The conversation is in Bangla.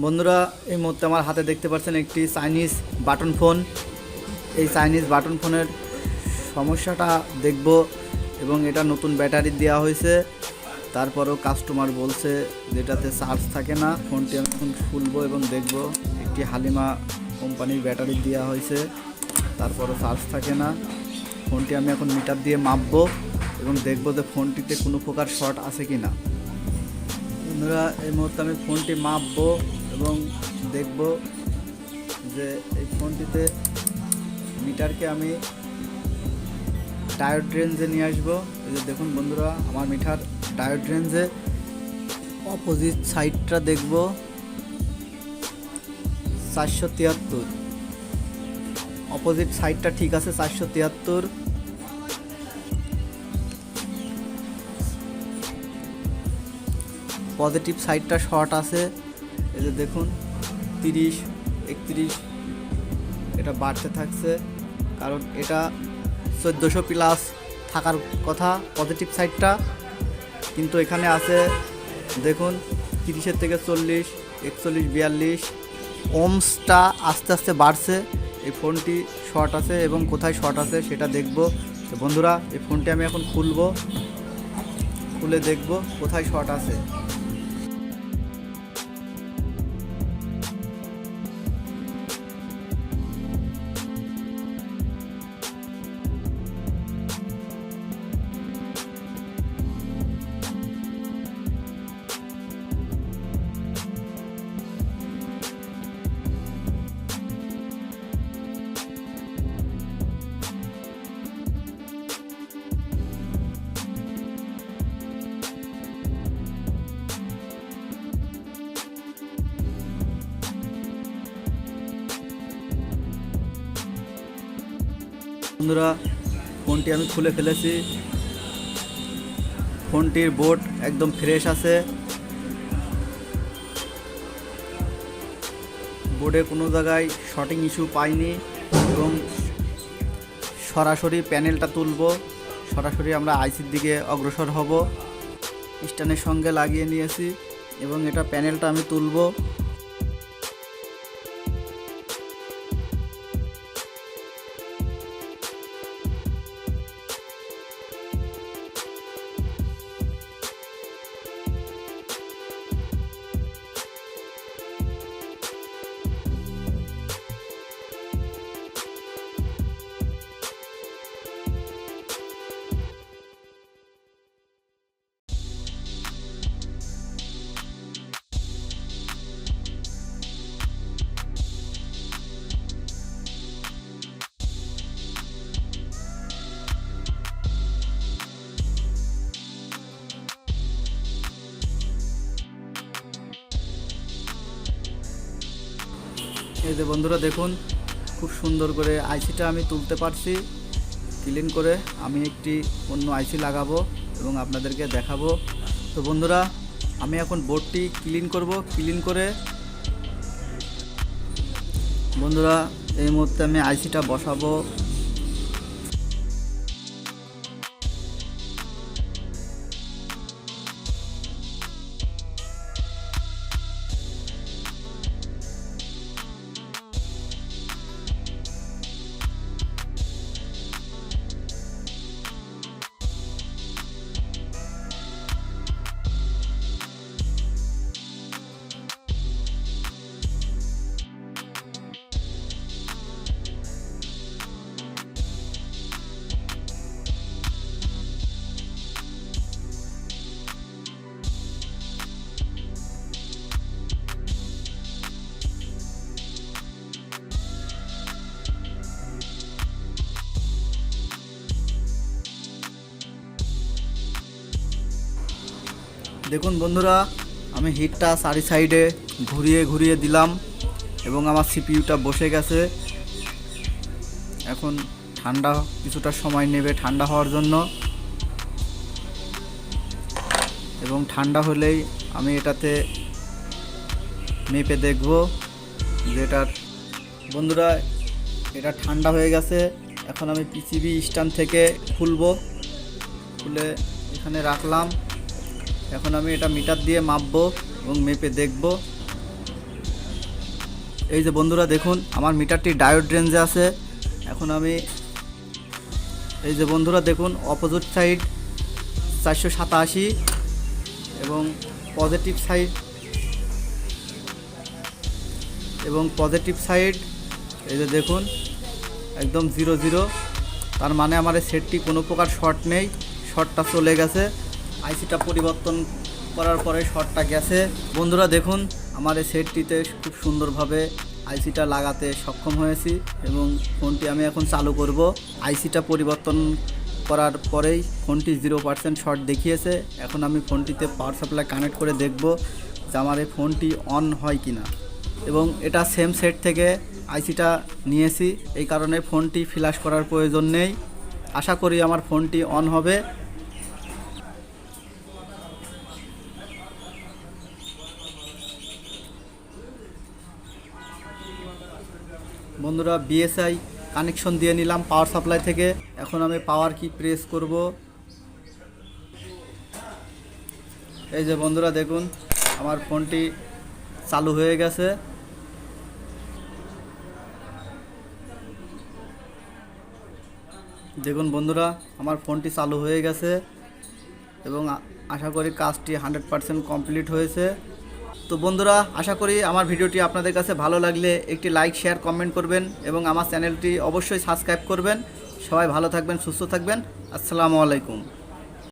বন্ধুরা, এই মুহূর্তে আমার হাতে দেখতে পাচ্ছেন একটি চাইনিজ বাটন ফোন এই চাইনিজ বাটন ফোনের সমস্যাটা দেখব এবং এটা নতুন ব্যাটারি দেওয়া হয়েছে। তারপরেও কাস্টমার বলছে যেটাতে চার্জ থাকে না। ফোনটি আমি এখন খুলবো এবং দেখব একটি হালিমা কোম্পানির ব্যাটারি দেওয়া হয়েছে। তারপরও চার্জ থাকে না। ফোনটি আমি এখন মিটার দিয়ে মাপবো এবং দেখব যে ফোনটিতে কোনো প্রকার শর্ট আছে কি না বন্ধুরা, এই মুহূর্তে আমি ফোনটি মাপবো। এবং দেখব যে এই ফোনটিতে মিটারকে আমি ডায়োড রেঞ্জে নিয়ে আসব। এই যে দেখুন বন্ধুরা, আমার মিটার ডায়োড রেঞ্জে অপোজিট সাইডটা দেখব। চারশো তিয়াত্তর। অপোজিট সাইডটা ঠিক আছে, চারশো তিয়াত্তর। পজিটিভ সাইডটা শর্ট আছে। এই যে দেখুন, তিরিশ, একত্রিশ, এটা বাড়তে থাকছে। কারণ এটা চোদ্দোশো প্লাস থাকার কথা পজিটিভ সাইডটা কিন্তু এখানে আছে, দেখুন, তিরিশের থেকে চল্লিশ, একচল্লিশ, বিয়াল্লিশ। ওমসটা আস্তে আস্তে বাড়ছে। এই ফোনটি শর্ট আছে এবং কোথায় শর্ট আছে সেটা দেখব। তো বন্ধুরা, এই ফোনটি আমি এখন খুলব। খুলে দেখব কোথায় শর্ট আছে। বন্ধুরা, ফোনটি আমি খুলে ফেলেছি। ফোনটির বোর্ড একদম ফ্রেশ আছে। বোর্ডে কোনো জায়গায় শর্টিং ইস্যু পাইনি এবং সরাসরি প্যানেলটা তুলব। সরাসরি আমরা আইসির দিকে অগ্রসর হব। স্ট্যান্ডের সঙ্গে লাগিয়ে নিয়েছি এবং এটা প্যানেলটা আমি তুলব। এই যে বন্ধুরা দেখুন, খুব সুন্দর করে আইসিটা আমি তুলতে পারছি। ক্লিন করে আমি একটি অন্য আইসি লাগাবো এবং আপনাদেরকে দেখাবো। তো বন্ধুরা, আমি এখন বোর্ডটি ক্লিন করব। ক্লিন করে বন্ধুরা, এই মুহূর্তে আমি আইসিটা বসাবো। দেখুন বন্ধুরা, আমি হিটটা চারি সাইডে ঘুরিয়ে ঘুরিয়ে দিলাম এবং আমার সিপিইউটা বসে গেছে। এখন ঠান্ডা, কিছুটা সময় নেবে ঠান্ডা হওয়ার জন্য। এবং ঠান্ডা হলেই আমি এটাতে মেপে দেখব যে এটার বন্ধুরা, এটা ঠান্ডা হয়ে গেছে। এখন আমি পিসিবি স্ট্যান্ড থেকে খুলবো। খুলে এখানে রাখলাম। এখন আমি এটা মিটার দিয়ে মাপবো এবং মেপে দেখব। এই যে বন্ধুরা দেখুন, আমার মিটারটি ডায়োড রেঞ্জে আছে। এখন আমি এই যে বন্ধুরা দেখুন, অপোজিট সাইড চারশো সাতাশি এবং পজিটিভ সাইড এবং পজিটিভ সাইড, এই যে দেখুন, একদম জিরো জিরো। তার মানে আমার সেটটি কোনো প্রকার শর্ট নেই, শর্টটা চলে গেছে। আইসিটা পরিবর্তন করার পরে শর্টটা গেছে। বন্ধুরা দেখুন, আমার এই সেটটিতে খুব সুন্দরভাবে আইসিটা লাগাতে সক্ষম হয়েছি এবং ফোনটি আমি এখন চালু করব। আইসিটা পরিবর্তন করার পরেই ফোনটি জিরো পার্সেন্ট শর্ট দেখিয়েছে। এখন আমি ফোনটিতে পাওয়ার সাপ্লাই কানেক্ট করে দেখব যে আমার এই ফোনটি অন হয় কি না এবং এটা সেম সেট থেকে আইসিটা নিয়েছি। এই কারণে ফোনটি ফ্ল্যাশ করার প্রয়োজন নেই। আশা করি আমার ফোনটি অন হবে। বন্ধুরা বিএসআই কানেকশন দিয়ে নিলাম পাওয়ার সাপ্লাই থেকে। এখন আমি পাওয়ার কি প্রেস করব। এই যে বন্ধুরা, দেখুন, আমার ফোনটি চালু হয়ে গেছে। দেখুন বন্ধুরা, আমার ফোনটি চালু হয়ে গেছে এবং আশা করি কাজটি হান্ড্রেড পারসেন্ট কমপ্লিট হয়েছে। তো বন্ধুরা, আশা করি আমার ভিডিওটি আপনাদের কাছে ভালো লাগলে একটি লাইক শেয়ার কমেন্ট করবেন এবং আমার চ্যানেলটি অবশ্যই সাবস্ক্রাইব করবেন। সবাই ভালো থাকবেন, সুস্থ থাকবেন। আসসালামু আলাইকুম।